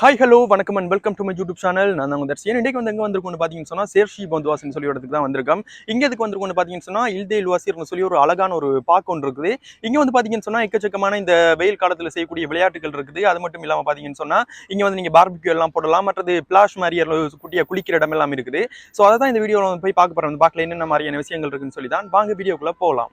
Hi hello வணக்கம் and welcome to my YouTube channel நான் உங்கள் தர்ஷியன். இன்னைக்கு வந்து எங்கே வந்திருக்கோம்னு பார்த்தீங்கன்னு சொன்னால் சேர்ஷி பந்துவாஸ்னு சொல்லி இடத்துக்கு தான் வந்திருக்கோம். இங்கே எதுக்கு வந்திருக்கோம்னு பார்த்தீங்கன்னு சொன்னால் இல்தே இல்வாசிர்னு சொல்லி ஒரு அழகான ஒரு பார்க் ஒன்று இருக்குது. இங்கே வந்து பார்த்தீங்கன்னு சொன்னால் எக்கச்சக்கமான இந்த வெயில் காலத்தில் செய்யக்கூடிய விளையாட்டுகள் இருக்குது. அது மட்டும் இல்லாமல் பார்த்தீங்கன்னு சொன்னால் இங்கே வந்து நீங்கள் பார்பிக்யூ எல்லாம் போடலாம். மற்றது பிளாஷ் மாதிரி எல்லாம் குளிக்கிற இடம் எல்லாம் இருக்குது. ஸோ அதை தான் இந்த வீடியோவில் போய் பார்க்க போறோம். பார்க்கல என்னென்ன மாதிரியான விஷயங்கள் இருக்குன்னு சொல்லி தான் வாங்க வீடியோக்குள்ளே போகலாம்.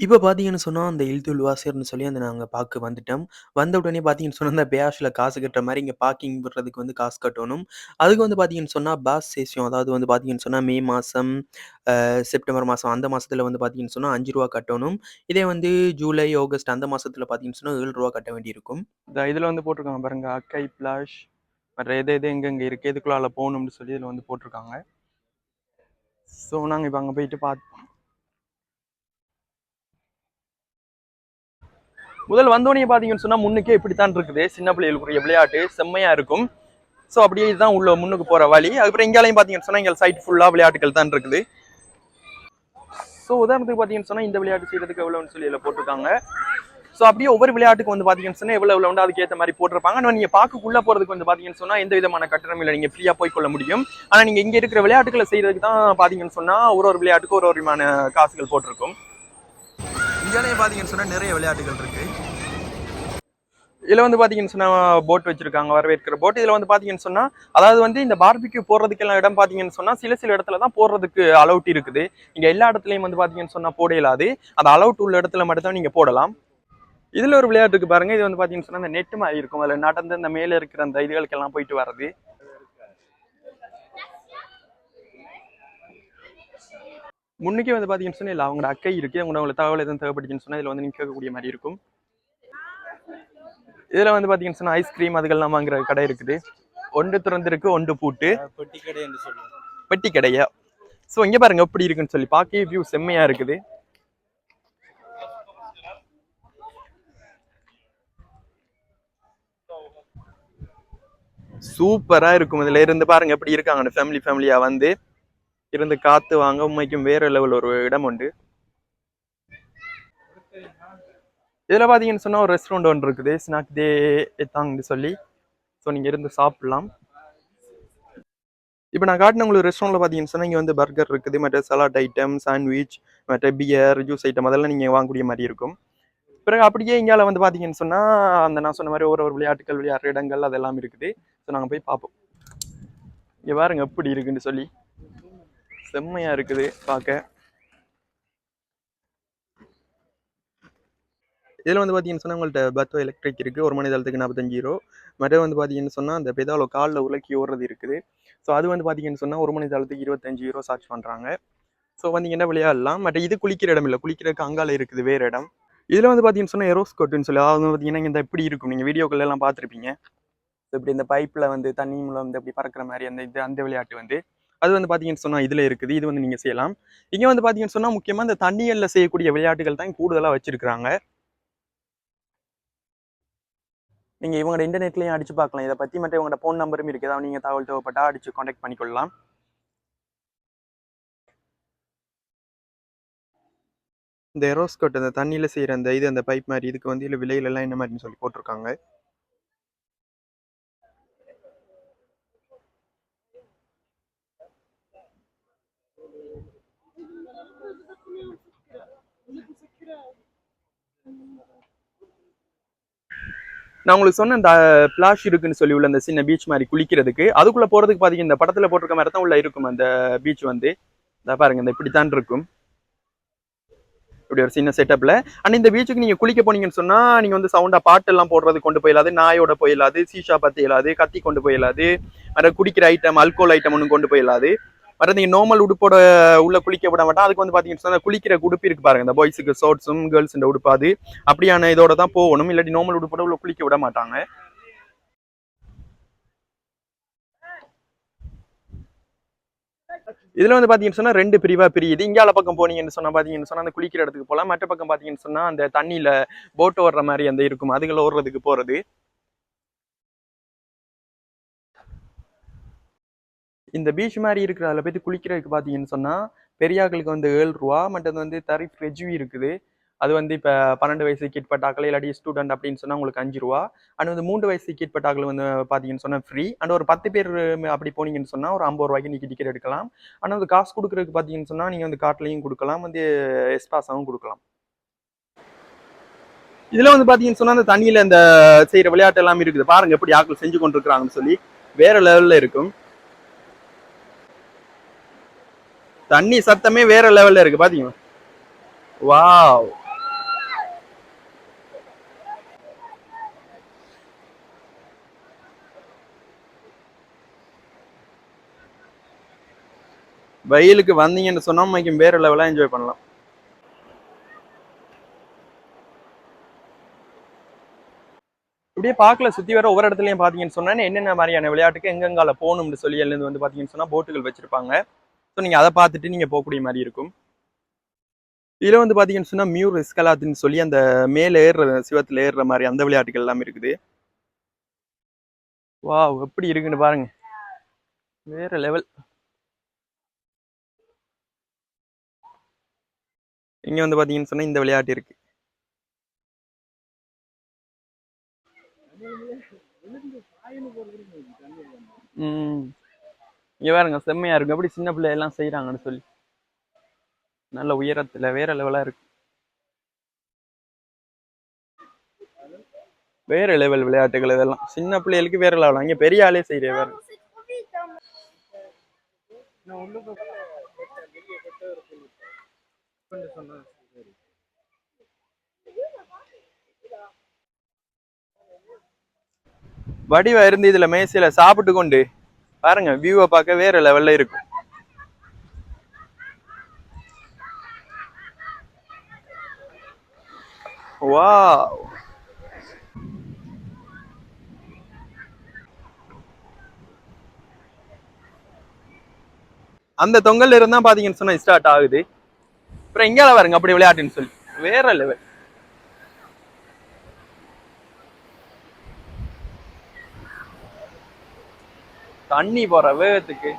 இப்போ பார்த்தீங்கன்னு சொன்னா, அந்த இல்துல் வாசிர்ன்னு சொல்லி அந்த நாங்க பார்க்க வந்துட்டோம். வந்த உடனே பார்த்தீங்கன்னு சொன்னா, அந்த பேஷ்ல காசு கட்டுற மாரி இங்க பார்க்கிங் விடுறதுக்கு வந்து காசு கட்டணும். அதுக்கு வந்து பார்த்தீங்கன்னு சொன்னா, பாஸ் சேஷியம் அதாவது வந்து பார்த்தீங்கன்னு சொன்னா, மே மாசம், அ செப்டம்பர் மாசம் அந்த மாசத்துல வந்து பார்த்தீங்கன்னு சொன்னா, ரூ. 5 கட்டணும். இதே வந்து ஜூலை, ஆகஸ்ட் அந்த மாசத்துல பார்த்தீங்கன்னு சொன்னா, ரூ. 7 கட்ட வேண்டியிருக்கும். இந்த இதுல வந்து போட்டிருக்காங்க பாருங்க அக்கை பிளாஷ் மற்ற எது எது எங்கெங்க இருக்கு எதுக்குள்ளால போகணும்னு சொல்லி இதுல வந்து போட்டிருக்காங்க ஸோ நாங்க இப்போ அங்க போயிட்டு பார்த்து முதல் வந்தோடனே பார்த்தீங்கன்னு சொன்னால் முன்னுக்கே இப்படித்தான் இருக்குது. சின்ன பிள்ளைகளுக்குரிய விளையாட்டு செம்மையாக இருக்கும். ஸோ அப்படியே இதுதான் உள்ள முன்னுக்கு போகிற வழி. அதுக்கப்புறம் எங்கேயாலையும் பார்த்தீங்கன்னு சொன்னால் எங்கள் சைட் ஃபுல்லாக விளையாட்டுகள் தான் இருக்குது. ஸோ உதாரணத்துக்கு பார்த்தீங்கன்னு சொன்னால் இந்த விளையாட்டு செய்கிறதுக்கு எவ்வளோன்னு சொல்லி இதில் போட்டிருக்காங்க. ஸோ அப்படியே ஒவ்வொரு விளையாட்டுக்கு வந்து பார்த்தீங்கன்னு சொன்னால் எவ்வளோ எவ்வளோ உண்டு? அதுக்கேற்ற மாதிரி போட்டிருப்பாங்க. ஆனால் நீங்கள் பார்க்கக்குள்ளே போகிறதுக்கு வந்து பார்த்தீங்கன்னு சொன்னால் எந்த விதமான கட்டணம் இல்லை. நீங்கள் ஃப்ரீயாக போய் கொள்ள முடியும். ஆனால் நீங்கள் இங்கே இருக்கிற விளையாட்டுகளை செய்கிறதுக்கு தான் பார்த்தீங்கன்னு சொன்னால் ஒரு ஒரு விளையாட்டுக்கு ஒரு ஒரு விதமான காசுகள் போட்டிருக்கும். இங்கேயே பார்த்தீங்கன்னு சொன்னா நிறைய விளையாட்டுகள் இருக்கு. இதில் வந்து பார்த்தீங்கன்னு சொன்னா போட் வச்சிருக்காங்க வரவேற்கிற போட் இதில் வந்து பார்த்தீங்கன்னு சொன்னா அதாவது வந்து இந்த பார்பிக்யூ போடுறதுக்கெல்லாம் இடம் பார்த்தீங்கன்னு சொன்னா சில சில இடத்துல தான் போடுறதுக்கு அலௌட் இருக்குது. இங்க எல்லா இடத்துலையும் வந்து பார்த்தீங்கன்னு சொன்னா போட இயலாது. அந்த அலௌட் உள்ள இடத்துல மட்டும் தான் நீங்க போடலாம். இதுல ஒரு விளையாட்டுக்கு பாருங்கள் பாருங்க. இது வந்து பாத்தீங்கன்னு சொன்னா இந்த நெட்டு மாதிரி இருக்கும். அதில் நடந்து இந்த மேல இருக்கிற அந்த இதுகளுக்கெல்லாம் போயிட்டு வர்றது. முன்னுக்கே வந்து பாத்தீங்கன்னு சொன்னா இல்ல அவங்களோட அக்கை இருக்கு அவங்களோட உங்களுக்கு தகவல் எதுவும் தேவைப்பட்டுச்சுன்னு சொன்னா இதுல வந்து நீங்க கேட்கக்கூடிய மாதிரி இருக்கும். இதுல வந்து பாத்தீங்கன்னு சொன்னா ஐஸ்கிரீம் அதுகள்லாம் வாங்குற கடை இருக்குது. ஒன்று திறந்திருக்கு ஒன்று பூட்டு. பெட்டி கடை என்று சொல்லுவோம் பெட்டி கடையா? ஸோ இங்க பாருங்க எப்படி இருக்குன்னு சொல்லி. பார்க்கவே வியூ செம்மையா இருக்குது. சூப்பரா இருக்கும். இதுல இருந்து பாருங்க எப்படி இருக்காங்க ஃபேமிலி ஃபேமிலியா வந்து இருந்து காத்து வாங்க உண்மைக்கும் வேற லெவல் ஒரு இடம் உண்டு. இதில் பார்த்தீங்கன்னு சொன்னா ஒரு ரெஸ்டாரண்ட் ஒன்று இருக்குது. ஸ்நாக் தே எத்தாங்கன்னு சொல்லி. ஸோ நீங்கள் இருந்து சாப்பிட்லாம். இப்போ நான் காட்டின உங்களுக்கு ரெஸ்டாரண்ட்ல பார்த்தீங்கன்னு சொன்னால் இங்கே வந்து பர்கர் இருக்குது. மற்ற சலாட் ஐட்டம் சாண்ட்விச் மற்ற பியர் ஜூஸ் ஐட்டம் அதெல்லாம் நீங்கள் வாங்கக்கூடிய மாதிரி இருக்கும். பிறகு அப்படியே இங்கால வந்து பார்த்தீங்கன்னு சொன்னால் அந்த நான் சொன்ன மாதிரி ஒரு ஒரு விளையாட்டுகள் விளையாடுற இடங்கள் அதெல்லாம் இருக்குது. ஸோ நாங்கள் போய் பார்ப்போம். இங்கே பாருங்க எப்படி இருக்குன்னு சொல்லி. செம்மையா இருக்குது பார்க்க. இதில் வந்து பார்த்தீங்கன்னு சொன்னால் உங்கள்கிட்ட பத்தோ எலக்ட்ரிக் இருக்குது ஒரு மணி நாற்பத்தஞ்சு ரூபா மற்ற வந்து பார்த்தீங்கன்னு சொன்னால் அந்த பெதாலோ காலில் உலக்கி ஓடுறது இருக்குது. ஸோ அது வந்து பார்த்தீங்கன்னு சொன்னா ஒரு மணி நேரத்துக்கு இருபத்தஞ்சு யூரோ சார்ஜ் பண்ணுறாங்க ஸோ வந்தீங்கன்னா விளையாடலாம்? மற்ற இது குளிக்கிற இடம் இல்லை குளிக்கிறதுக்கு அங்கால இருக்குது வேறு இடம். இதில் வந்து பார்த்தீங்கன்னு சொன்னால் எரோஸ்கோட்டுன்னு சொல்லி அதாவது வந்து பார்த்தீங்கன்னா இந்த எப்படி இருக்கும். நீங்கள் வீடியோக்கள் எல்லாம் பார்த்துருப்பீங்க. இப்படி இந்த பைப்பில் வந்து தண்ணி மூலம் வந்து அப்படி பறக்கிற மாதிரி அந்த இது அந்த விளையாட்டு வந்து. அது வந்து பார்த்தீங்கன்னு சொன்னால் இதில் இருக்குது இது வந்து நீங்கள் செய்யலாம். இங்கே வந்து பார்த்தீங்கன்னு சொன்னால் முக்கியமாக இந்த தண்ணிகளில் செய்யக்கூடிய விளையாட்டுகள் தான் கூடுதலாக வச்சுருக்கிறாங்க. நீங்கள் இவங்களோட இன்டர்நெட்லேயும் அடிச்சு பார்க்கலாம். இதை பற்றி மட்டும் இவங்களோட ஃபோன் நம்பரும் இருக்குது. ஏதாவது நீங்கள் தகவல் தேவைப்பட்டால் அடிச்சு காண்டாக்ட் பண்ணிக்கொள்ளலாம். இந்த எரோஸ்கோட் அந்த தண்ணியில் செய்கிற அந்த இது அந்த பைப் மாதிரி இதுக்கு வந்து இல்லை விலையிலலாம் என்ன மாதிரின்னு சொல்லி போட்டிருக்காங்க. நான் உங்களுக்கு சொன்ன இந்த பிளாஷ் இருக்குன்னு சொல்லி உள்ள அந்த சின்ன பீச் மாதிரி குளிக்கிறதுக்கு அதுக்குள்ள போறதுக்கு பாத்தீங்க இந்த படத்துல போட்டிருக்க மாதிரி தான் உள்ள இருக்கும் அந்த பீச் வந்து. இந்த பாருங்க இந்த இப்படித்தான் இருக்கும். இப்படி ஒரு சின்ன செட்டப்ல அண்ட் இந்த பீச்சுக்கு நீங்க குளிக்க போனீங்கன்னு சொன்னா நீங்க வந்து சவுண்டா பாட்டு எல்லாம் போடுறது கொண்டு போயிடாது நாயோட போயிடாது சீஷா பத்தி இயலாது கத்தி கொண்டு போயிடாது வேற குடிக்கிற ஐட்டம் அல்கோல் ஐட்டம் ஒன்றும் கொண்டு போயிடாது மற்ற நீங்க நார்மல் உடுப்போட உள்ள குளிக்க விட மாட்டோம் அதுக்கு வந்து பாத்தீங்கன்னா குளிக்கிற உடுப்பு இருக்கு பாருங்க. இந்த பாய்ஸுக்கு ஷார்ட்ஸும் கேர்ள்ஸ் இந்த உடுப்பு அது. அப்படியான இதோட தான் போகணும். இல்லாட்டி நார்மல் உடுப்போட உள்ள குளிக்க விட மாட்டாங்க. இதுல வந்து பாத்தீங்கன்னா சொன்னா ரெண்டு பிரிவா பிரியுது. இங்கால பக்கம் போனீங்கன்னு சொன்னா பாத்தீங்கன்னு சொன்னா அந்த குளிக்கிற இடத்துக்கு போகலாம் மற்ற பக்கம் பாத்தீங்கன்னு சொன்னா அந்த தண்ணியில போட் ஓடுற மாதிரி அந்த இருக்கும். அதுகளை ஓடுறதுக்கு போறது. இந்த பீச் மாதிரி இருக்கிற அதில் போயிட்டு குளிக்கிறதுக்கு பார்த்தீங்கன்னு சொன்னால் பெரியாக்களுக்கு வந்து ஏழு ரூபா மற்றது வந்து தரிஃப் ரெஜுவி இருக்குது. அது வந்து இப்போ பன்னெண்டு வயசு கிட்பட்டாக்கள் இல்லாட்டி ஸ்டூடெண்ட் அப்படின்னு சொன்னால் உங்களுக்கு அஞ்சு ரூபா. அண்ட் வந்து மூன்று வயசு கிட்பட்டாக்கள் வந்து பார்த்தீங்கன்னு சொன்னால் ஃப்ரீ அண்ட் ஒரு பத்து பேர் அப்படி போனீங்கன்னு சொன்னால் ஒரு ஐம்பது ரூபாய்க்கு நீங்கள் டிக்கெட் எடுக்கலாம். ஆனால் வந்து காசு கொடுக்குறதுக்கு பார்த்தீங்கன்னு சொன்னால் நீங்கள் வந்து கார்ட்லையும் கொடுக்கலாம் வந்து எஸ்பாஸாவும் கொடுக்கலாம். இதில் வந்து பார்த்தீங்கன்னு சொன்னால் அந்த தண்ணியில் அந்த செய்கிற விளையாட்டு எல்லாமே இருக்குது. பாருங்கள் எப்படி ஆட்கள் செஞ்சு கொண்டிருக்கிறாங்கன்னு சொல்லி வேறு லெவலில் இருக்கும். தண்ணி சத்தமே வேற லெவல்ல இருக்கு பாத்தீங்களா? வாவ். வெயிலுக்கு வந்தீங்கன்னு சொன்னா மைக்கும் வேற லெவலா என்ஜாய் பண்ணலாம். இப்படியே பார்க்கல சுத்தி வர ஒவ்வொரு இடத்துலயும் பாத்தீங்கன்னு சொன்னால் என்னென்ன மாதிரியான விளையாட்டுக்கு எங்கெங்கால போகணும்னு சொல்லி எழுந்து வந்து பாத்தீங்கன்னு சொன்னா போட்டுகள் வச்சிருப்பாங்க. ஸோ நீங்க அதை பார்த்துட்டு நீங்க போகக்கூடிய மாதிரி இருக்கும். இதுல வந்து பார்த்தீங்கன்னு சொன்னா மியூர் ரிஸ்கலாத்துன்னு சொல்லி அந்த மேல ஏறுற சிவத்துல ஏறுற மாதிரி அந்த விளையாட்டுகள் எல்லாம் இருக்குது. வா எப்படி இருக்குன்னு பாருங்க. வேற லெவல் இங்க வந்து பாத்தீங்கன்னு சொன்னா இந்த விளையாட்டு இருக்கு. ம். இங்க பாருங்க செம்மையா இருக்கும். எப்படி சின்ன பிள்ளையெல்லாம் செய்கிறாங்கன்னு சொல்லி. நல்ல உயரத்துல வேற லெவலா இருக்கு. வேற லெவல் விளையாட்டுகள் இதெல்லாம். சின்ன பிள்ளைகளுக்கு வேற லெவல் இங்க பெரிய ஆளே செய்யற வேற. வடிவா இருந்து இதுல மேசையில சாப்பிட்டு கொண்டு பாருங்க வியூவை பார்க்க வேற லெவல்ல இருக்கும். வா அந்த தொங்கல்ல இருந்தா பாத்தீங்கன்னு சொன்னா ஸ்டார்ட் ஆகுது. அப்புறம் இங்கே பாருங்க அப்படி விளையாட்டுன்னு சொல்லி. வேற லெவல் தண்ணி போற வேகத்துக்கு.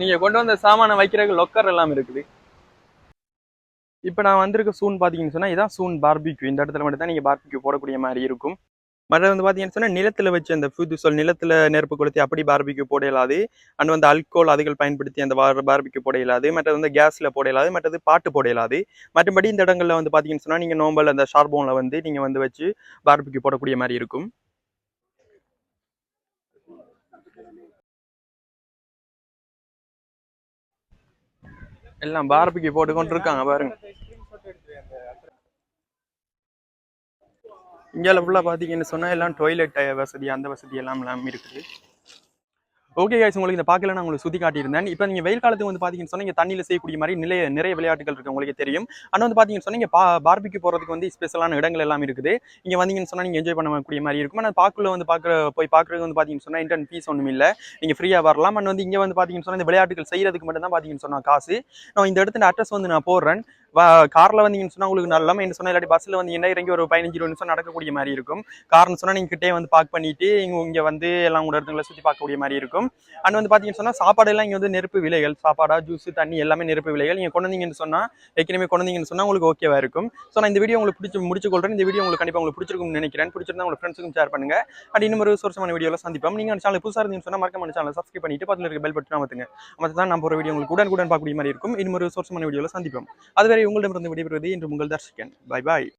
நீங்க கொண்டு வந்த சாமானை வைக்கிறதுக்கு லொக்கர் எல்லாம் இருக்குது. இப்போ நான் வந்திருக்க சூன் பார்த்தீங்கன்னு சொன்னா இதான் சூன் பார்பிக்யூ இந்த இடத்துல மட்டும் தான் நீங்க பார்பிக்யூ போடக்கூடிய மாதிரி இருக்கும். மற்ற வந்து பார்த்தீங்கன்னு சொன்னா நிலத்துல வச்சு அந்த ஃபுது சொல் நிலத்துல நெருப்பு கொளுத்தி அப்படி பார்பிக்கு போட இயலாது. அண்ட் வந்து அல்கோல் அதுகள் பயன்படுத்தி அந்த பார்பிக்கு போட இயலாது. மற்றது வந்து கேஸ்ல போட இயலாது. மற்றது பாட்டு போட இயலாது. மற்றபடி இந்த இடங்கள்ல வந்து பார்த்தீங்கன்னு சொன்னா நீங்க நோம்பல் அந்த ஷார்போனில் வந்து நீங்க வந்து வச்சு பார்பிக்யூ போடக்கூடிய மாதிரி இருக்கும். எல்லாம் பார்பிக்யூ போட்டு கொண்டு இருக்காங்க பாருங்க. இந்தியாவில் ஃபுல்லாக பார்த்தீங்கன்னு சொன்னால் எல்லாம் டொய்லெட் வசதி அந்த வசதி எல்லாம் எல்லாம் இருக்குது. ஓகே guys உங்களுக்கு இந்த பார்க்கல நான் உங்களுக்கு சுற்றி காட்டியிருந்தேன். இப்போ நீங்கள் வெயில் காலத்துக்கு வந்து பார்த்தீங்கன்னு சொன்னால் இங்கே தண்ணியில் செய்யக்கூடிய மாதிரி நிறைய நிறைய விளையாட்டுகள் இருக்குது உங்களுக்கு தெரியும். ஆனால் வந்து பார்த்தீங்கன்னு சொன்னீங்க பா பார்பிக்கு போகிறதுக்கு வந்து ஸ்பெஷலான இடங்கள் எல்லாம் இருக்குது. இங்கே வந்தீங்கன்னு சொன்னால் நீங்கள் என்ஜாய் பண்ணக்கூடிய மாதிரி இருக்கும். ஆனால் பார்க்குள்ள வந்து பார்க்குற போய் பார்க்குறது வந்து பார்த்தீங்கன்னு சொன்னால் இன்டர்ன் ஃபீஸ் ஒன்றும் இல்லை. நீங்கள் ஃப்ரீயாக வரலாம். அண்ட் வந்து இங்கே வந்து பார்த்தீங்கன்னு சொன்னால் இந்த விளையாட்டுகள் செய்கிறதுக்கு மட்டும் தான் பார்த்தீங்கன்னு சொன்னால் காசு. நான் இந்த இடத்துல அட்ரஸ் வந்து நான் போடுறேன். காரில் வந்தீங்கன்னு சொன்னால் உங்களுக்கு நல்லா என்ன சொன்னால் இல்லாட்டி பஸ்ஸில் வந்து இறங்கி ஒரு பதினஞ்சு இருபது நிமிஷம் நடக்கக்கூடிய மாதிரி இருக்கும். காரணம் சொன்னால் நீங்கள் கிட்டே வந்து பார்க் பண்ணிட்டு இங்கே இங்கே வந்து எல்லாம் கூட இடத்துல சுற்றி பார்க்கக்கூடிய மாதிரி இருக்கும். அண்ட் வந்து பார்த்தீங்கன்னு சொன்னால் சாப்பாடு எல்லாம் இங்கே வந்து நெருப்பு விலைகள் சாப்பாடா ஜூஸ் தண்ணி எல்லாமே நெருப்பு விலைகள். நீங்கள் கொண்டு வந்தீங்கன்னு சொன்னால் ஏற்கனவே கொண்டு வந்தீங்கன்னு சொன்னால் உங்களுக்கு ஓகேவா இருக்கும். ஸோ நான் இந்த வீடியோ உங்களுக்கு பிடிச்சி முடிச்சு கொள்றேன் இந்த வீடியோ உங்களுக்கு கண்டிப்பாக உங்களுக்கு பிடிச்சிருக்கும்னு நினைக்கிறேன். பிடிச்சிருந்தா உங்கள் ஃப்ரெண்ட்ஸுக்கும் ஷேர் பண்ணுங்க. அண்ட் இன்னும் ஒரு சோர்ஸமான வீடியோவில் சந்திப்போம். நீங்கள் சேனல் புதுசாக இருந்தீங்கன்னு சொன்னால் மறக்காம சேனல் சப்ஸ்கிரைப் பண்ணிட்டு பக்கத்தில் இருக்க பெல் பட்டன் அமர்த்துங்க. மற்ற தான் நம்ம ஒரு வீடியோ உங்களுக்கு உடனுக்குடன் பார்க்கக்கூடிய மாதிரி இருக்கும். இன்னும் ஒரு சோர்ஸமான வீடியோவில் சந்திப்போம். அதுவரை உங்களிடமிருந்து விடைபெறுவது என்று உங்கள் தர்ஷிகன். Bye bye